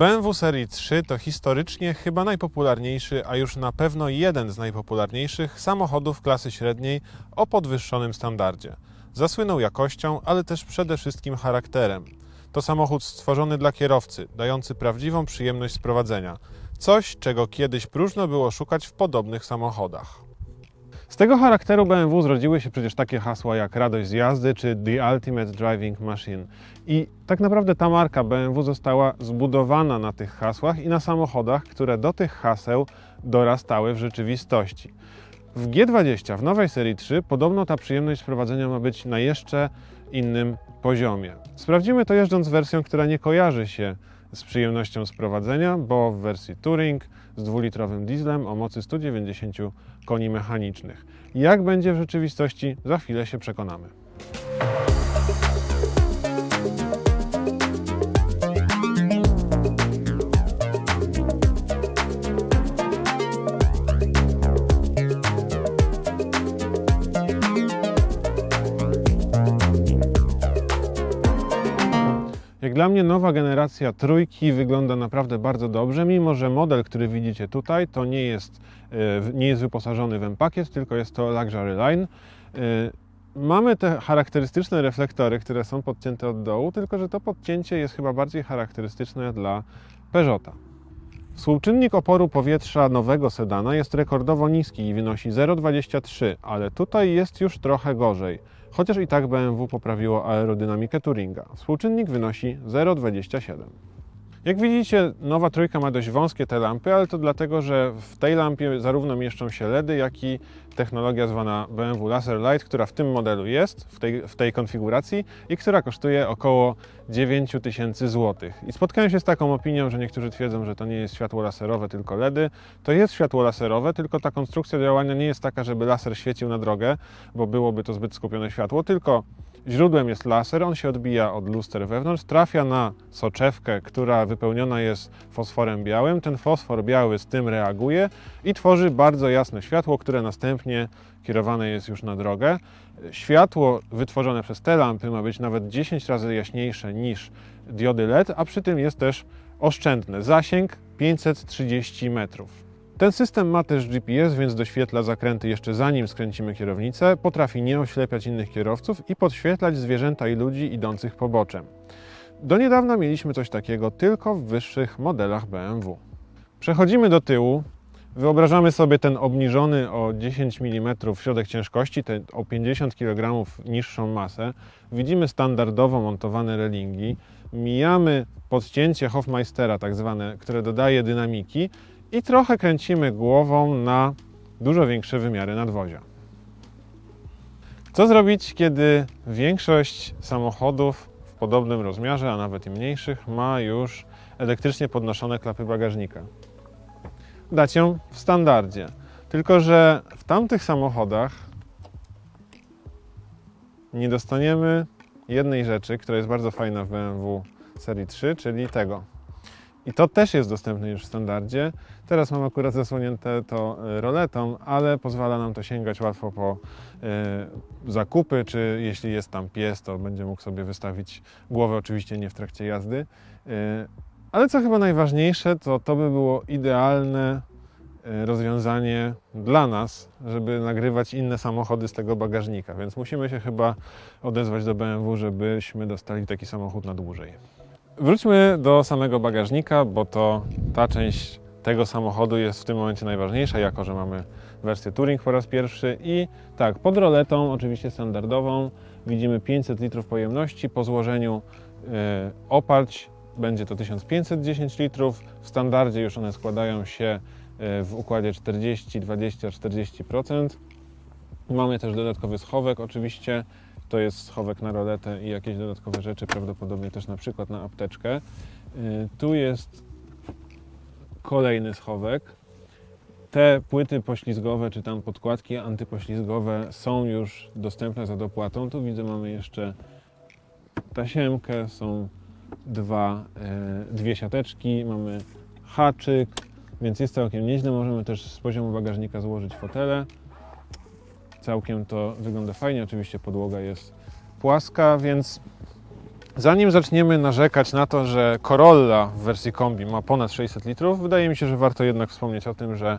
BMW Serii 3 to historycznie chyba najpopularniejszy, a już na pewno jeden z najpopularniejszych samochodów klasy średniej o podwyższonym standardzie. Zasłynął jakością, ale też przede wszystkim charakterem. To samochód stworzony dla kierowcy, dający prawdziwą przyjemność z prowadzenia. Coś, czego kiedyś próżno było szukać w podobnych samochodach. Z tego charakteru BMW zrodziły się przecież takie hasła jak radość z jazdy czy The Ultimate Driving Machine. I tak naprawdę ta marka BMW została zbudowana na tych hasłach i na samochodach, które do tych haseł dorastały w rzeczywistości. W G20, w nowej serii 3, podobno ta przyjemność prowadzenia ma być na jeszcze innym poziomie. Sprawdzimy to jeżdżąc wersją, która nie kojarzy się z przyjemnością sprowadzenia, bo w wersji Touring z dwulitrowym dieslem o mocy 190 koni mechanicznych. Jak będzie w rzeczywistości, za chwilę się przekonamy. Dla mnie nowa generacja trójki wygląda naprawdę bardzo dobrze, mimo że model, który widzicie tutaj, to nie jest, e, nie jest wyposażony w M-Pakiet, tylko jest to Luxury Line. E, Mamy te charakterystyczne reflektory, które są podcięte od dołu, tylko że to podcięcie jest chyba bardziej charakterystyczne dla Peugeota. Współczynnik oporu powietrza nowego sedana jest rekordowo niski i wynosi 0,23, ale tutaj jest już trochę gorzej. Chociaż i tak BMW poprawiło aerodynamikę Touringa. Współczynnik wynosi 0,27. Jak widzicie, nowa trójka ma dość wąskie te lampy, ale to dlatego, że w tej lampie zarówno mieszczą się LEDy, jak i technologia zwana BMW Laser Light, która w tym modelu jest, w tej, w tej konfiguracji i która kosztuje około 9000 zł. I spotkałem się z taką opinią, że niektórzy twierdzą, że to nie jest światło laserowe, tylko LEDy. To jest światło laserowe, tylko ta konstrukcja działania nie jest taka, żeby laser świecił na drogę, bo byłoby to zbyt skupione światło, tylko Źródłem jest laser, on się odbija od luster wewnątrz, trafia na soczewkę, która wypełniona jest fosforem białym. Ten fosfor biały z tym reaguje i tworzy bardzo jasne światło, które następnie kierowane jest już na drogę. Światło wytworzone przez te lampy ma być nawet 10 razy jaśniejsze niż diody LED, a przy tym jest też oszczędne. Zasięg 530 metrów. Ten system ma też GPS, więc doświetla zakręty jeszcze zanim skręcimy kierownicę, potrafi nie oślepiać innych kierowców i podświetlać zwierzęta i ludzi idących poboczem. Do niedawna mieliśmy coś takiego tylko w wyższych modelach BMW. Przechodzimy do tyłu. Wyobrażamy sobie ten obniżony o 10 mm środek ciężkości, te o 50 kg niższą masę. Widzimy standardowo montowane relingi. Mijamy podcięcie Hofmeistera, tak zwane, które dodaje dynamiki i trochę kręcimy głową na dużo większe wymiary nadwozia. Co zrobić, kiedy większość samochodów w podobnym rozmiarze, a nawet i mniejszych, ma już elektrycznie podnoszone klapy bagażnika? Dać ją w standardzie. Tylko, że w tamtych samochodach nie dostaniemy jednej rzeczy, która jest bardzo fajna w BMW serii 3, czyli tego. I to też jest dostępne już w standardzie. Teraz mam akurat zasłonięte to e, roletą, ale pozwala nam to sięgać łatwo po e, zakupy, czy jeśli jest tam pies, to będzie mógł sobie wystawić głowę, oczywiście nie w trakcie jazdy. E, ale co chyba najważniejsze, to to by było idealne rozwiązanie dla nas, żeby nagrywać inne samochody z tego bagażnika, więc musimy się chyba odezwać do BMW, żebyśmy dostali taki samochód na dłużej. Wróćmy do samego bagażnika, bo to ta część tego samochodu jest w tym momencie najważniejsza, jako że mamy wersję Touring po raz pierwszy. I tak, pod roletą, oczywiście standardową, widzimy 500 litrów pojemności. Po złożeniu y, oparć będzie to 1510 litrów. W standardzie już one składają się y, w układzie 40, 20, 40%. Mamy też dodatkowy schowek, oczywiście. To jest schowek na roletę i jakieś dodatkowe rzeczy, prawdopodobnie też na przykład na apteczkę. Y, Tu jest kolejny schowek. Te płyty poślizgowe, czy tam podkładki antypoślizgowe są już dostępne za dopłatą. Tu widzę, mamy jeszcze tasiemkę, są dwa, e, dwie siateczki, mamy haczyk, więc jest całkiem nieźle. Możemy też z poziomu bagażnika złożyć fotele. Całkiem to wygląda fajnie. Oczywiście podłoga jest płaska, więc Zanim zaczniemy narzekać na to, że Corolla w wersji kombi ma ponad 600 litrów, wydaje mi się, że warto jednak wspomnieć o tym, że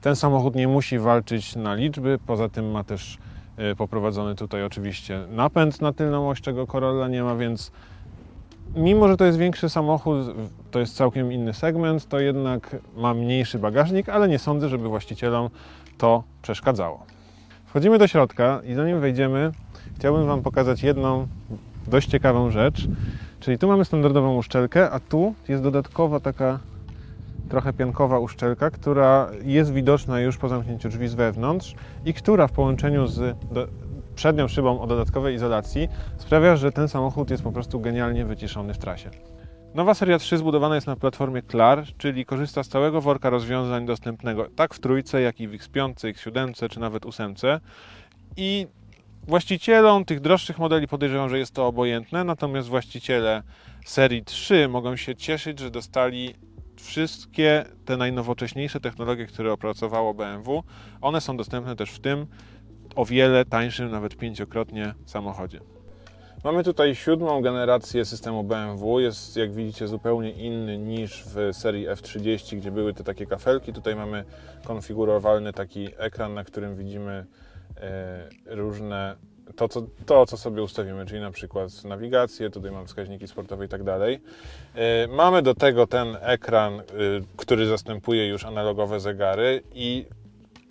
ten samochód nie musi walczyć na liczby. Poza tym ma też e, poprowadzony tutaj oczywiście napęd na tylną oś, czego Corolla nie ma, więc mimo, że to jest większy samochód, to jest całkiem inny segment, to jednak ma mniejszy bagażnik, ale nie sądzę, żeby właścicielom to przeszkadzało. Wchodzimy do środka i zanim wejdziemy, chciałbym Wam pokazać jedną dość ciekawą rzecz. Czyli tu mamy standardową uszczelkę, a tu jest dodatkowa taka trochę piankowa uszczelka, która jest widoczna już po zamknięciu drzwi z wewnątrz i która w połączeniu z przednią szybą o dodatkowej izolacji sprawia, że ten samochód jest po prostu genialnie wyciszony w trasie. Nowa seria 3 zbudowana jest na platformie CLAR, czyli korzysta z całego worka rozwiązań dostępnego tak w trójce, jak i w X5, X7 czy nawet 8. I Właścicielom tych droższych modeli podejrzewam, że jest to obojętne, natomiast właściciele serii 3 mogą się cieszyć, że dostali wszystkie te najnowocześniejsze technologie, które opracowało BMW. One są dostępne też w tym o wiele tańszym, nawet pięciokrotnie samochodzie. Mamy tutaj siódmą generację systemu BMW. Jest, jak widzicie, zupełnie inny niż w serii F30, gdzie były te takie kafelki. Tutaj mamy konfigurowalny taki ekran, na którym widzimy różne to co, to, co sobie ustawimy, czyli na przykład nawigację, tutaj mamy wskaźniki sportowe i tak dalej. E, mamy do tego ten ekran, e, który zastępuje już analogowe zegary i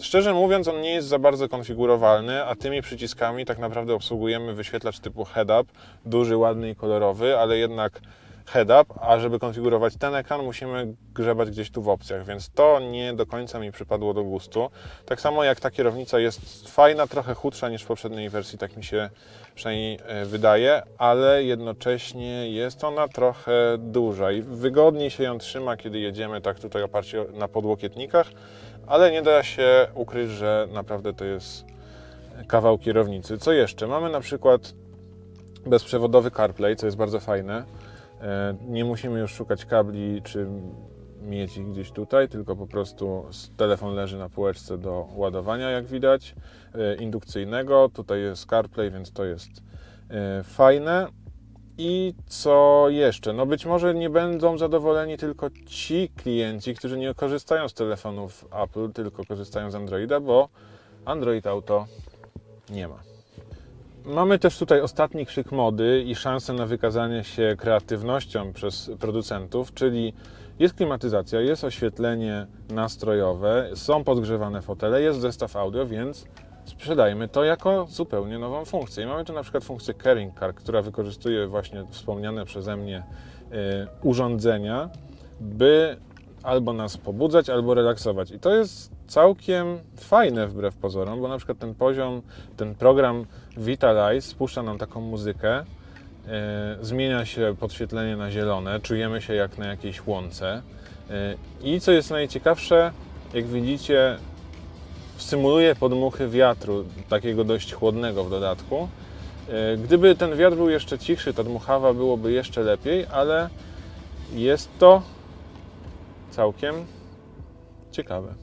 Szczerze mówiąc, on nie jest za bardzo konfigurowalny, a tymi przyciskami tak naprawdę obsługujemy wyświetlacz typu head-up, duży, ładny i kolorowy, ale jednak head-up, a żeby konfigurować ten ekran, musimy grzebać gdzieś tu w opcjach, więc to nie do końca mi przypadło do gustu. Tak samo jak ta kierownica jest fajna, trochę chudsza niż w poprzedniej wersji, tak mi się przynajmniej e, wydaje, ale jednocześnie jest ona trochę duża i wygodniej się ją trzyma, kiedy jedziemy tak tutaj oparcie na podłokietnikach, ale nie da się ukryć, że naprawdę to jest kawał kierownicy. Co jeszcze? Mamy na przykład bezprzewodowy CarPlay, co jest bardzo fajne. E, nie musimy już szukać kabli czy mieć ich gdzieś tutaj, tylko po prostu telefon leży na półeczce do ładowania, jak widać, e, indukcyjnego. Tutaj jest CarPlay, więc to jest e, fajne. I co jeszcze? No być może nie będą zadowoleni tylko ci klienci, którzy nie korzystają z telefonów Apple, tylko korzystają z Androida, bo Android Auto nie ma. Mamy też tutaj ostatni krzyk mody i szansę na wykazanie się kreatywnością przez producentów, czyli jest klimatyzacja, jest oświetlenie nastrojowe, są podgrzewane fotele, jest zestaw audio, więc sprzedajmy to jako zupełnie nową funkcję. I mamy tu na przykład funkcję Caring Car, która wykorzystuje właśnie wspomniane przeze mnie y, urządzenia, by albo nas pobudzać, albo relaksować. I to jest całkiem fajne wbrew pozorom, bo na przykład ten poziom, ten program Vitalize spuszcza nam taką muzykę, yy, zmienia się podświetlenie na zielone, czujemy się jak na jakiejś łące. Yy, I co jest najciekawsze, jak widzicie, symuluje podmuchy wiatru, takiego dość chłodnego w dodatku. Yy, gdyby ten wiatr był jeszcze cichszy, ta dmuchawa byłoby jeszcze lepiej, ale jest to całkiem ciekawe.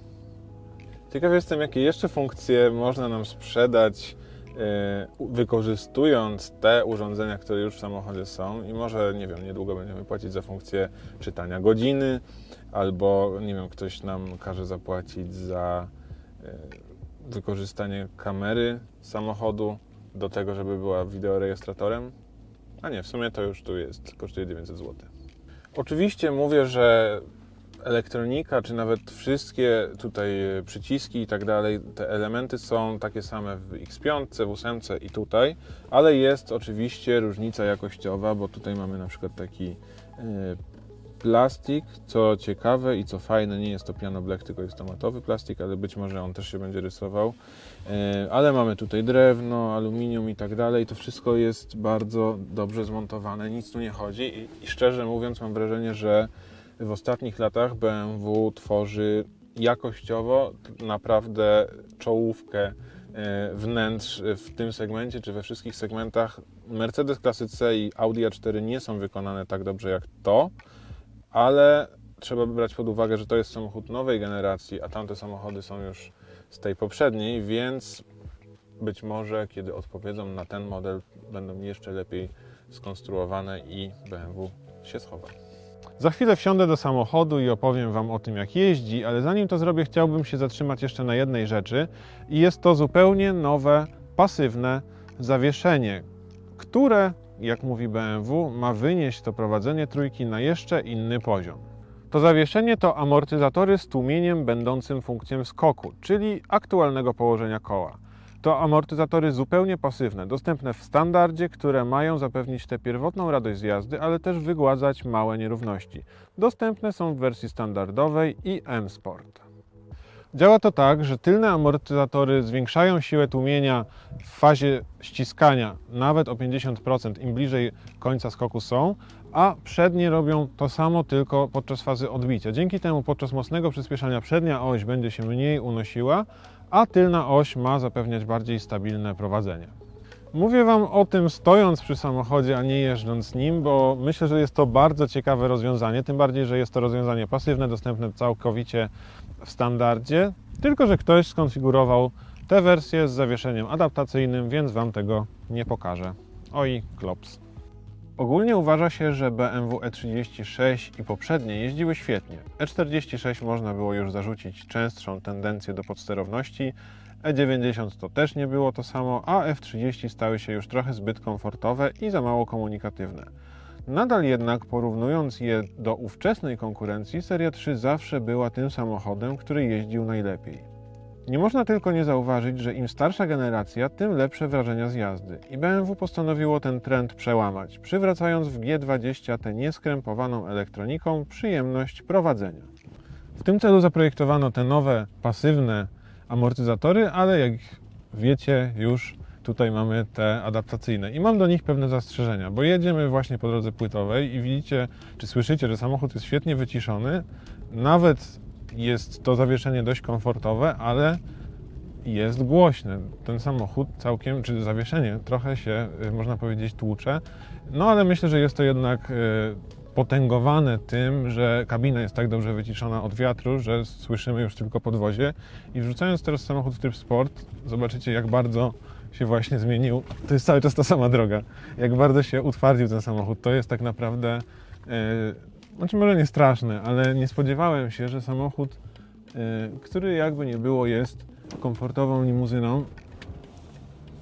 Ciekaw jestem, jakie jeszcze funkcje można nam sprzedać, e, wykorzystując te urządzenia, które już w samochodzie są i może, nie wiem, niedługo będziemy płacić za funkcję czytania godziny, albo, nie wiem, ktoś nam każe zapłacić za e, wykorzystanie kamery samochodu do tego, żeby była wideorejestratorem. A nie, w sumie to już tu jest, kosztuje 900 zł. Oczywiście mówię, że elektronika, czy nawet wszystkie tutaj e, przyciski i tak dalej, te elementy są takie same w X5, w 8 i tutaj, ale jest oczywiście różnica jakościowa, bo tutaj mamy na przykład taki e, plastik, co ciekawe i co fajne, nie jest to piano black, tylko jest to matowy plastik, ale być może on też się będzie rysował. E, ale mamy tutaj drewno, aluminium i tak dalej. To wszystko jest bardzo dobrze zmontowane, nic tu nie chodzi i, i szczerze mówiąc mam wrażenie, że w ostatnich latach BMW tworzy jakościowo naprawdę czołówkę e, wnętrz w tym segmencie, czy we wszystkich segmentach. Mercedes klasy C i Audi A4 nie są wykonane tak dobrze jak to, ale trzeba brać pod uwagę, że to jest samochód nowej generacji, a tamte samochody są już z tej poprzedniej, więc być może kiedy odpowiedzą na ten model, będą jeszcze lepiej skonstruowane i BMW się schowa. Za chwilę wsiądę do samochodu i opowiem Wam o tym, jak jeździ, ale zanim to zrobię, chciałbym się zatrzymać jeszcze na jednej rzeczy i jest to zupełnie nowe, pasywne zawieszenie, które, jak mówi BMW, ma wynieść to prowadzenie trójki na jeszcze inny poziom. To zawieszenie to amortyzatory z tłumieniem będącym funkcją skoku, czyli aktualnego położenia koła. To amortyzatory zupełnie pasywne, dostępne w standardzie, które mają zapewnić tę pierwotną radość z jazdy, ale też wygładzać małe nierówności. Dostępne są w wersji standardowej i M-Sport. Działa to tak, że tylne amortyzatory zwiększają siłę tłumienia w fazie ściskania nawet o 50%, im bliżej końca skoku są, a przednie robią to samo tylko podczas fazy odbicia. Dzięki temu podczas mocnego przyspieszania przednia oś będzie się mniej unosiła, a tylna oś ma zapewniać bardziej stabilne prowadzenie. Mówię Wam o tym stojąc przy samochodzie, a nie jeżdżąc nim, bo myślę, że jest to bardzo ciekawe rozwiązanie, tym bardziej, że jest to rozwiązanie pasywne, dostępne całkowicie w standardzie, tylko że ktoś skonfigurował tę wersję z zawieszeniem adaptacyjnym, więc Wam tego nie pokażę. Oj, klops. Ogólnie uważa się, że BMW E36 i poprzednie jeździły świetnie. E46 można było już zarzucić częstszą tendencję do podsterowności, E90 to też nie było to samo, a F30 stały się już trochę zbyt komfortowe i za mało komunikatywne. Nadal jednak porównując je do ówczesnej konkurencji, seria 3 zawsze była tym samochodem, który jeździł najlepiej. Nie można tylko nie zauważyć, że im starsza generacja, tym lepsze wrażenia z jazdy. I BMW postanowiło ten trend przełamać, przywracając w G20 tę nieskrępowaną elektroniką przyjemność prowadzenia. W tym celu zaprojektowano te nowe, pasywne amortyzatory, ale jak wiecie już tutaj mamy te adaptacyjne i mam do nich pewne zastrzeżenia, bo jedziemy właśnie po drodze płytowej i widzicie, czy słyszycie, że samochód jest świetnie wyciszony, nawet jest to zawieszenie dość komfortowe, ale jest głośne. Ten samochód całkiem, czy zawieszenie trochę się, y, można powiedzieć, tłucze, no ale myślę, że jest to jednak y, potęgowane tym, że kabina jest tak dobrze wyciszona od wiatru, że słyszymy już tylko podwozie i wrzucając teraz samochód w tryb sport, zobaczycie jak bardzo się właśnie zmienił. To jest cały czas ta sama droga. Jak bardzo się utwardził ten samochód. To jest tak naprawdę yy, znaczy może nie straszne, ale nie spodziewałem się, że samochód, yy, który jakby nie było jest komfortową limuzyną,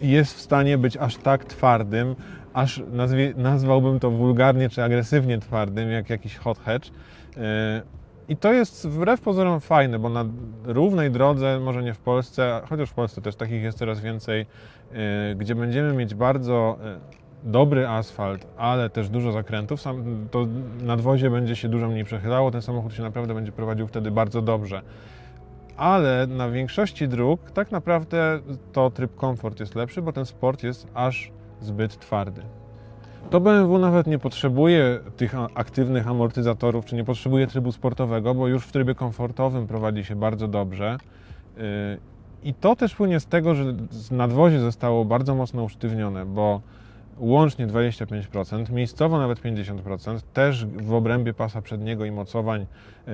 jest w stanie być aż tak twardym, aż nazwie, nazwałbym to wulgarnie czy agresywnie twardym, jak jakiś hot hatch. Yy, I to jest wbrew pozorom fajne, bo na równej drodze, może nie w Polsce, chociaż w Polsce też takich jest coraz więcej, yy, gdzie będziemy mieć bardzo dobry asfalt, ale też dużo zakrętów, sam, to nadwozie będzie się dużo mniej przechylało, ten samochód się naprawdę będzie prowadził wtedy bardzo dobrze. Ale na większości dróg tak naprawdę to tryb komfort jest lepszy, bo ten sport jest aż zbyt twardy. To BMW nawet nie potrzebuje tych aktywnych amortyzatorów, czy nie potrzebuje trybu sportowego, bo już w trybie komfortowym prowadzi się bardzo dobrze. Yy, I to też płynie z tego, że nadwozie zostało bardzo mocno usztywnione, bo łącznie 25%, miejscowo nawet 50%, też w obrębie pasa przedniego i mocowań yy,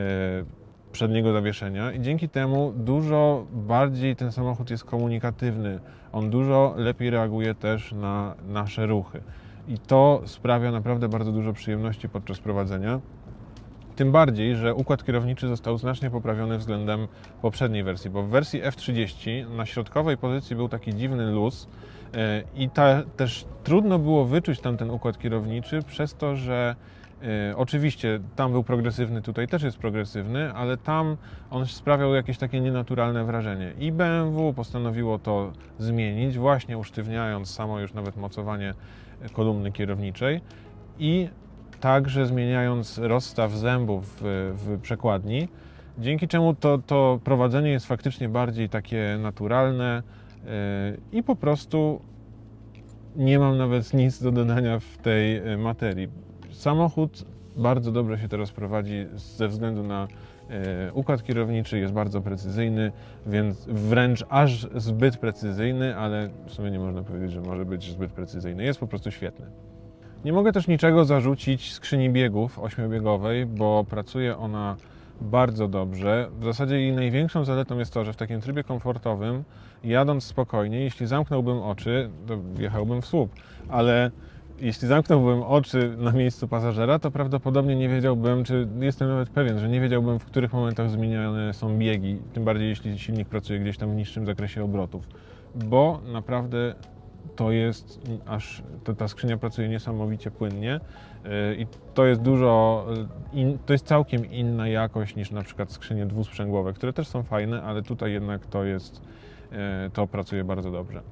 przedniego zawieszenia i dzięki temu dużo bardziej ten samochód jest komunikatywny. On dużo lepiej reaguje też na nasze ruchy. I to sprawia naprawdę bardzo dużo przyjemności podczas prowadzenia. Tym bardziej, że układ kierowniczy został znacznie poprawiony względem poprzedniej wersji, bo w wersji F30 na środkowej pozycji był taki dziwny luz e, i ta, też trudno było wyczuć tam ten układ kierowniczy przez to, że e, oczywiście tam był progresywny, tutaj też jest progresywny, ale tam on sprawiał jakieś takie nienaturalne wrażenie. I BMW postanowiło to zmienić, właśnie usztywniając samo już nawet mocowanie kolumny kierowniczej i także zmieniając rozstaw zębów w, przekładni, dzięki czemu to, to prowadzenie jest faktycznie bardziej takie naturalne i po prostu nie mam nawet nic do dodania w tej y, materii. Samochód bardzo dobrze się teraz prowadzi ze względu na y, układ kierowniczy, jest bardzo precyzyjny, więc wręcz aż zbyt precyzyjny, ale w sumie nie można powiedzieć, że może być zbyt precyzyjny. Jest po prostu świetny. Nie mogę też niczego zarzucić skrzyni biegów ośmiobiegowej, bo pracuje ona bardzo dobrze. W zasadzie jej największą zaletą jest to, że w takim trybie komfortowym, jadąc spokojnie, jeśli zamknąłbym oczy, to jechałbym w słup, ale jeśli zamknąłbym oczy na miejscu pasażera, to prawdopodobnie nie wiedziałbym, czy jestem nawet pewien, że nie wiedziałbym, w których momentach zmieniane są biegi, tym bardziej jeśli silnik pracuje gdzieś tam w niższym zakresie obrotów, bo naprawdę to jest aż ta skrzynia pracuje niesamowicie płynnie i to jest dużo, in, to jest całkiem inna jakość niż na przykład skrzynie dwusprzęgłowe, które też są fajne, ale tutaj jednak to jest, yy, to pracuje bardzo dobrze.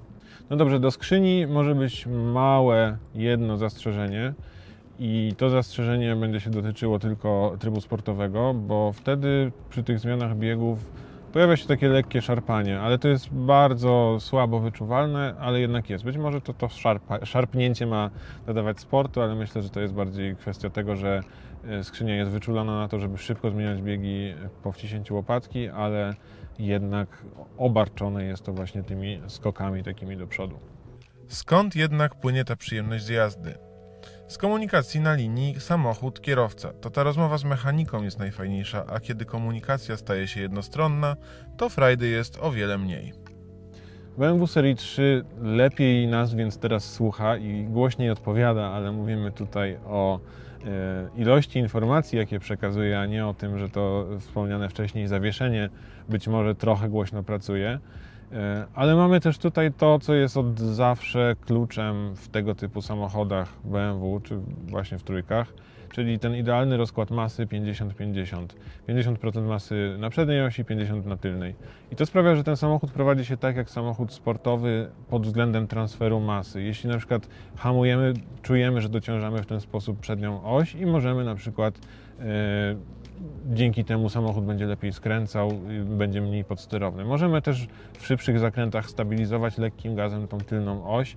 No dobrze, do skrzyni może być małe jedno zastrzeżenie i to zastrzeżenie będzie się dotyczyło tylko trybu sportowego, bo wtedy przy tych zmianach biegów pojawia się takie lekkie szarpanie, ale to jest bardzo słabo wyczuwalne, ale jednak jest. Być może to, to szarpa, szarpnięcie ma dodawać sportu, ale myślę, że to jest bardziej kwestia tego, że e, skrzynia jest wyczulona na to, żeby szybko zmieniać biegi po wciśnięciu łopatki, ale jednak obarczone jest to właśnie tymi skokami takimi do przodu. Skąd jednak płynie ta przyjemność z jazdy? Z komunikacji na linii samochód-kierowca. To ta rozmowa z mechaniką jest najfajniejsza, a kiedy komunikacja staje się jednostronna, to frajdy jest o wiele mniej. BMW Serii 3 lepiej nas więc teraz słucha i głośniej odpowiada, ale mówimy tutaj o e, ilości informacji, jakie przekazuje, a nie o tym, że to wspomniane wcześniej zawieszenie być może trochę głośno pracuje. E, Ale mamy też tutaj to, co jest od zawsze kluczem w tego typu samochodach BMW, czy właśnie w trójkach, czyli ten idealny rozkład masy 50-50. 50% masy na przedniej osi, 50% na tylnej. I to sprawia, że ten samochód prowadzi się tak jak samochód sportowy pod względem transferu masy. Jeśli na przykład hamujemy, czujemy, że dociążamy w ten sposób przednią oś i możemy na przykład e, dzięki temu samochód będzie lepiej skręcał, będzie mniej podsterowny. Możemy też w szybszych zakrętach stabilizować lekkim gazem tą tylną oś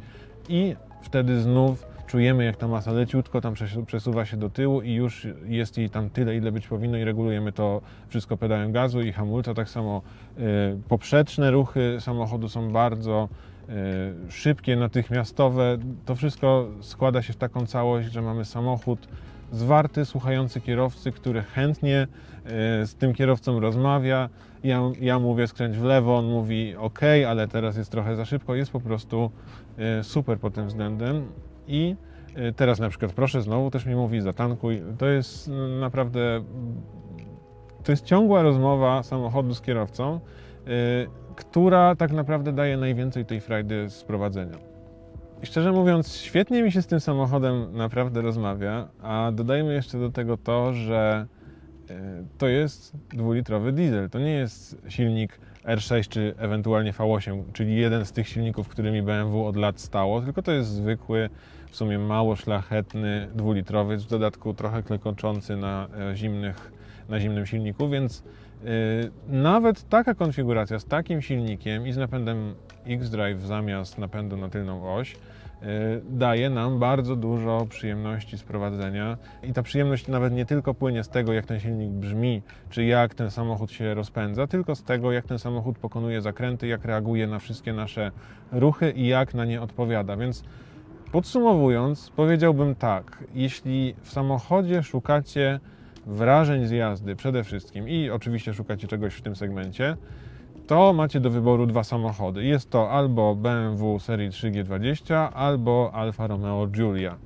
i wtedy znów czujemy, jak ta masa leciutko tam przes- przesuwa się do tyłu i już jest jej tam tyle, ile być powinno i regulujemy to wszystko pedałem gazu i hamulca. Tak samo y, poprzeczne ruchy samochodu są bardzo y, szybkie, natychmiastowe. To wszystko składa się w taką całość, że mamy samochód zwarty, słuchający kierowcy, który chętnie e, z tym kierowcą rozmawia. Ja, ja mówię skręć w lewo, on mówi ok, ale teraz jest trochę za szybko. Jest po prostu e, super pod tym względem. I e, teraz na przykład proszę znowu też mi mówi zatankuj. To jest mm, naprawdę to jest ciągła rozmowa samochodu z kierowcą, która tak naprawdę daje najwięcej tej frajdy z prowadzenia. Szczerze mówiąc, świetnie mi się z tym samochodem naprawdę rozmawia, a dodajmy jeszcze do tego to, że e, to jest dwulitrowy diesel. To nie jest silnik R6 czy ewentualnie V8, czyli jeden z tych silników, którymi BMW od lat stało, tylko to jest zwykły, w sumie mało szlachetny dwulitrowy, w dodatku trochę klekoczący na e, zimnych, na zimnym silniku, więc yy, nawet taka konfiguracja z takim silnikiem i z napędem X-Drive zamiast napędu na tylną oś daje nam bardzo dużo przyjemności z prowadzenia i ta przyjemność nawet nie tylko płynie z tego, jak ten silnik brzmi, czy jak ten samochód się rozpędza, tylko z tego, jak ten samochód pokonuje zakręty, jak reaguje na wszystkie nasze ruchy i jak na nie odpowiada. Więc Podsumowując, powiedziałbym tak: jeśli w samochodzie szukacie wrażeń z jazdy przede wszystkim i oczywiście szukacie czegoś w tym segmencie, to macie do wyboru dwa samochody. Jest to albo BMW serii 3G20, albo Alfa Romeo Giulia.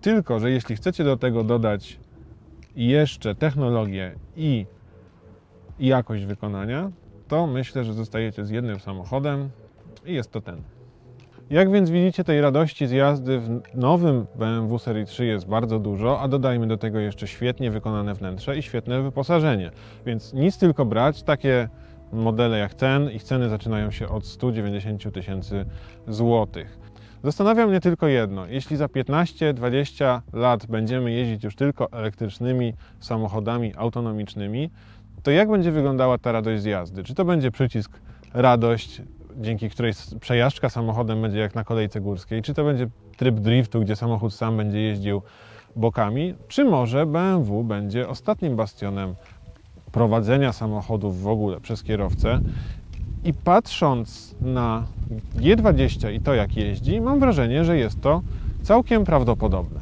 Tylko, że jeśli chcecie do tego dodać jeszcze technologię i jakość wykonania, to myślę, że zostajecie z jednym samochodem i jest to ten. Jak więc widzicie, tej radości z jazdy w nowym BMW Serii 3 jest bardzo dużo, a dodajmy do tego jeszcze świetnie wykonane wnętrze i świetne wyposażenie. Więc nic tylko brać, takie modele jak ten, ich ceny zaczynają się od 190 tysięcy złotych. Zastanawia mnie tylko jedno, jeśli za 15-20 lat będziemy jeździć już tylko elektrycznymi samochodami autonomicznymi, to jak będzie wyglądała ta radość z jazdy? Czy to będzie przycisk radość, dzięki której przejażdżka samochodem będzie jak na kolejce górskiej, czy to będzie tryb driftu, gdzie samochód sam będzie jeździł bokami, czy może BMW będzie ostatnim bastionem prowadzenia samochodów w ogóle przez kierowcę. I patrząc na G20 i to, jak jeździ, mam wrażenie, że jest to całkiem prawdopodobne.